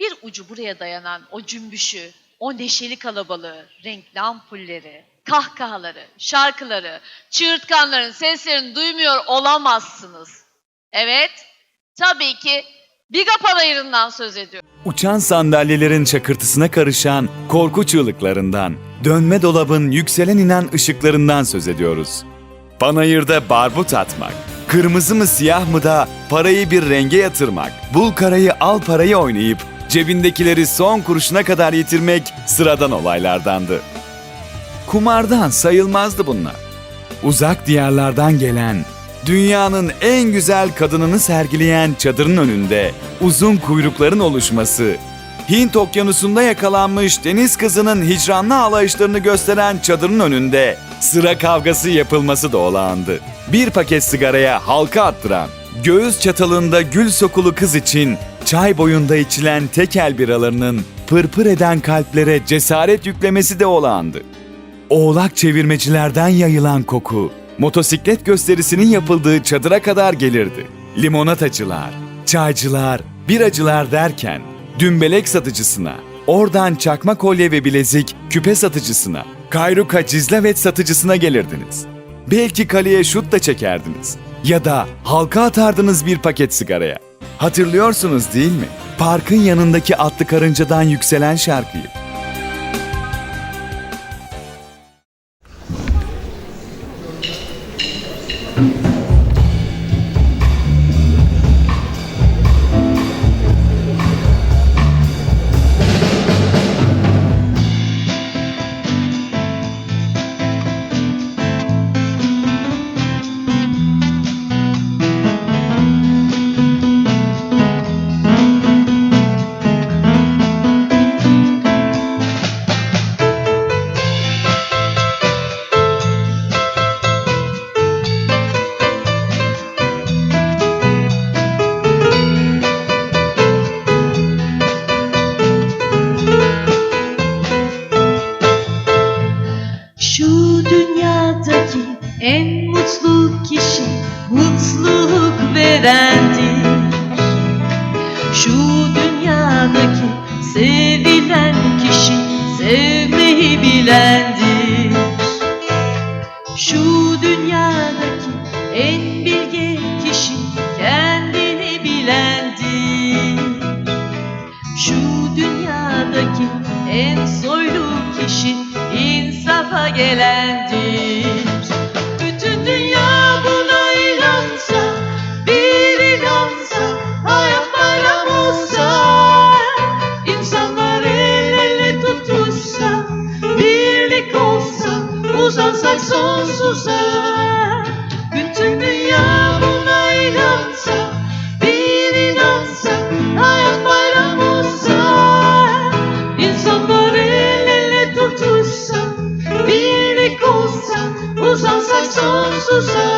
Bir ucu buraya dayanan o cümbüşü, o neşeli kalabalığı, renkli ampulleri, kahkahaları, şarkıları, çığırtkanların seslerini duymuyor olamazsınız. Evet, tabii ki Biga Panayırı'ndan söz ediyorum. Uçan sandalyelerin çakırtısına karışan korku çığlıklarından, dönme dolabın yükselen inen ışıklarından söz ediyoruz. Panayırda barbut atmak, kırmızı mı siyah mı da parayı bir renge yatırmak, bul karayı al parayı oynayıp cebindekileri son kuruşuna kadar yitirmek sıradan olaylardandı. Kumardan sayılmazdı bunlar. Uzak diyarlardan gelen, dünyanın en güzel kadınını sergileyen çadırın önünde uzun kuyrukların oluşması, Hint okyanusunda yakalanmış deniz kızının hicranlı ağlayışlarını gösteren çadırın önünde sıra kavgası yapılması da olağandı. Bir paket sigaraya halka attıran, göğüs çatalında gül sokulu kız için çay boyunda içilen tekel biralarının pırpır eden kalplere cesaret yüklemesi de olağandı. Oğlak çevirmecilerden yayılan koku, motosiklet gösterisinin yapıldığı çadıra kadar gelirdi. Limonatacılar, çaycılar, biracılar derken, dümbelek satıcısına, oradan çakma kolye ve bilezik, küpe satıcısına, kayruka cizlevet satıcısına gelirdiniz. Belki kaleye şut da çekerdiniz. Ya da halka atardınız bir paket sigaraya. Hatırlıyorsunuz değil mi? Parkın yanındaki atlı karıncadan yükselen şarkıyı. Mutluluk verendir. Şu dünyadaki sevilen kişi sevmeyi bilendir. Şu dünyadaki en bilge kişi kendini bilendir. Şu dünyadaki en soylu kişi insafa gelendir. Uzansak sonsuza. Bütün dünya buna inansa, bir inansa, hayat bayram olsa, insanlar el ele tutuşsa, birlik olsa, uzansak sonsuza.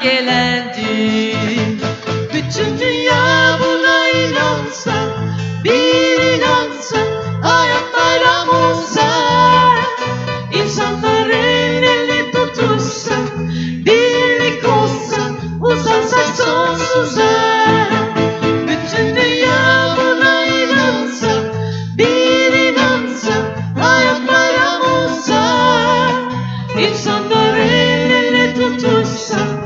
insafa gelendir. Bütün dünya buna inansa, bir inansa, hayat bayram olsa, insanlar el ele tutuşsa, birlik olsa, uzansak sonsuza. Bütün dünya buna inansa, bir inansa, hayat bayram olsa, insanlar el ele tutuşsa,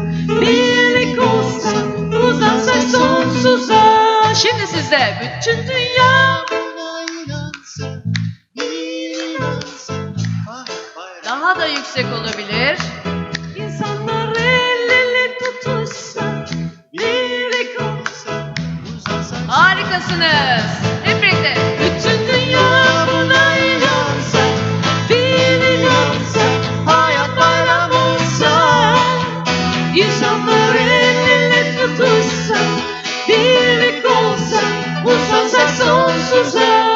Şimdi sizde bütün dünya Daha da yüksek olabilir. insanlar el ele tutuşsa, birlik olsa, harikasınız. Hep birlikte. Bütün dünya buna inansa, bir inansa, hayat bayram olsa, insanlar el uzansak sonsuza. Bravo.